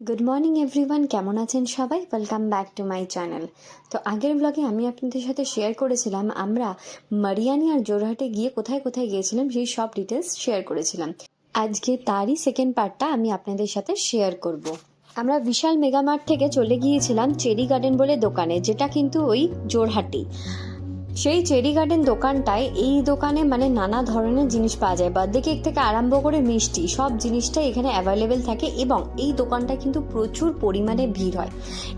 Good morning everyone কেমন আছেন সবাই? Welcome back to my channel তো আগের ব্লগে আমি আপনাদের সাথে শেয়ার করেছিলাম। আমরা মারিয়ানি আর জোরহাটে গিয়ে কোথায় কোথায় গিয়েছিলাম, সেই সব ডিটেলস শেয়ার করেছিলাম। আজকে তারই সেকেন্ড পার্টটা আমি আপনাদের সাথে শেয়ার করব। আমরা বিশাল মেগামার্ট থেকে চলে গিয়েছিলাম চেরি গার্ডেন বলে দোকানে, যেটা কিন্তু ওই জোরহাটি সেই চেরি গার্ডেন দোকানটায় এই দোকানে মানে নানা ধরনের জিনিস পাওয়া যায়। বার্থডে কেক থেকে আরম্ভ করে মিষ্টি সব জিনিসটাই এখানে অ্যাভেলেবেল থাকে এবং এই দোকানটা কিন্তু প্রচুর পরিমাণে ভিড় হয়।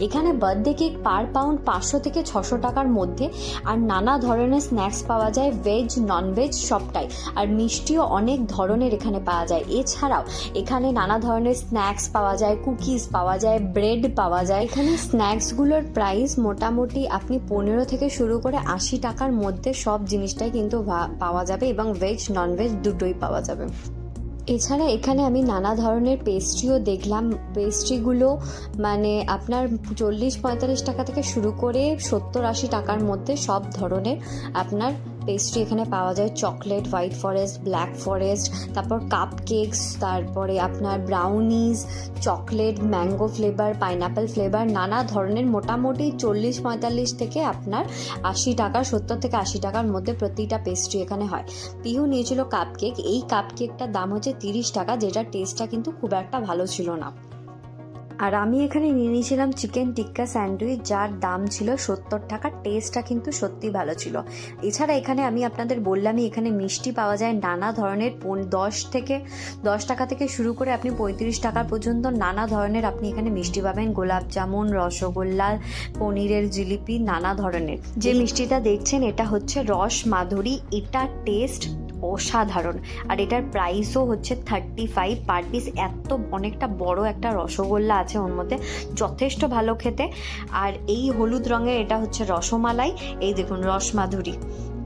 এখানে বার্থডে কেক পার পাউন্ড পাঁচশো থেকে ছশো টাকার মধ্যে আর নানা ধরনের স্ন্যাক্স পাওয়া যায় ভেজ ননভেজ সবটাই। আর মিষ্টিও অনেক ধরনের এখানে পাওয়া যায়। এছাড়াও এখানে নানা ধরনের স্ন্যাক্স পাওয়া যায়, কুকিজ পাওয়া যায়, ব্রেড পাওয়া যায়। এখানে স্ন্যাক্সগুলোর প্রাইস মোটামুটি আপনি পনেরো থেকে শুরু করে আশি টাকার মধ্যে সব জিনিসটাই কিন্তু পাওয়া যাবে এবং ভেজ ননভেজ দুটোই পাওয়া যাবে। এছাড়া এখানে আমি নানা ধরনের পেস্ট্রিও দেখলাম। পেস্ট্রিগুলো মানে আপনার চল্লিশ পঁয়তাল্লিশ টাকা থেকে শুরু করে সত্তর আশি টাকার মধ্যে সব ধরনের আপনার পেস্ট্রি এখানে পাওয়া যায়। Chocolate white forest black forest তারপর কাপ কেকস তারপরে আপনার brownies chocolate mango flavour pineapple flavour নানা ধরনের মোটামুটি চল্লিশ, পঁয়তাল্লিশ থেকে আপনার আশি টাকা, সত্তর থেকে আশি টাকার মধ্যে প্রতিটা পেস্ট্রি এখানে হয়। পিহু নিয়েছিল কাপ কেক এই কাপ কেকটার দাম হচ্ছে তিরিশ টাকা, যেটার টেস্টটা কিন্তু খুব একটা ভালো ছিল না। আর আমি এখানে নিয়ে নিয়েছিলাম চিকেন টিক্কা স্যান্ডউইচ যার দাম ছিল সত্তর টাকা। টেস্টটা কিন্তু সত্যি ভালো ছিল। এছাড়া এখানে আমি আপনাদের বললামই এখানে মিষ্টি পাওয়া যায় নানা ধরনের দশ থেকে দশ টাকা থেকে শুরু করে আপনি পঁয়ত্রিশ টাকা পর্যন্ত নানা ধরনের আপনি এখানে মিষ্টি পাবেন। গোলাপ জামুন রসগোল্লা পনিরের জিলিপি নানা ধরনের। যে মিষ্টিটা দেখছেন এটা হচ্ছে রস মাধুরী। এটা টেস্ট অসাধারণ। আর এটার প্রাইসও হচ্ছে থার্টি ফাইভ পার পিস এত অনেকটা বড় একটা রসগোল্লা আছে ওর মধ্যে। যথেষ্ট ভালো খেতে। আর এই হলুদ রঙের এটা হচ্ছে রসমালাই। এই দেখুন রসমাধুরী।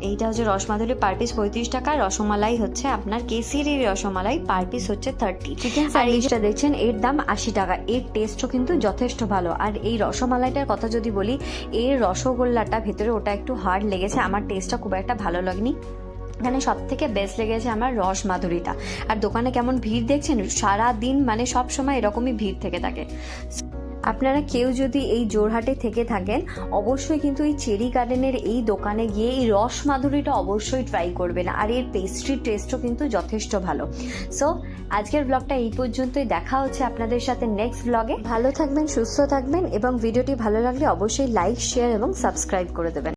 এইটা হচ্ছে রসমাধুরি পার পিস পঁয়ত্রিশ টাকা। রসমালাই হচ্ছে আপনার কেসিরি রসমালাই পার পিস হচ্ছে থার্টি চিকেন স্যান্ডউইচটা দেখছেন এর দাম আশি টাকা। এর টেস্টও কিন্তু যথেষ্ট ভালো। আর এই রসমালাইটার কথা যদি বলি এর রসগোল্লাটা ভেতরে ওটা একটু হার্ড লেগেছে। আমার টেস্টটা খুব একটা ভালো লাগেনি। এখানে সব থেকে বেস্ট লেগেছে আমার রস মাধুরীটা। আর দোকানে কেমন ভিড় দেখছেন সারা দিন মানে সব সময় এরকমই ভিড় থেকে থাকে। আপনারা কেউ যদি এই জোরহাটে থেকে থাকেন, অবশ্যই কিন্তু এই চেরি গার্ডেনের এই দোকানে গিয়ে এই রস মাধুরীটা অবশ্যই ট্রাই করবেন। আর এর পেস্ট্রির টেস্টও কিন্তু যথেষ্ট ভালো। সো আজকের ব্লগটা এই পর্যন্তই। দেখা হচ্ছে আপনাদের সাথে নেক্সট ব্লগে ভালো থাকবেন, সুস্থ থাকবেন এবং ভিডিওটি ভালো লাগলে অবশ্যই লাইক শেয়ার এবং সাবস্ক্রাইব করে দেবেন।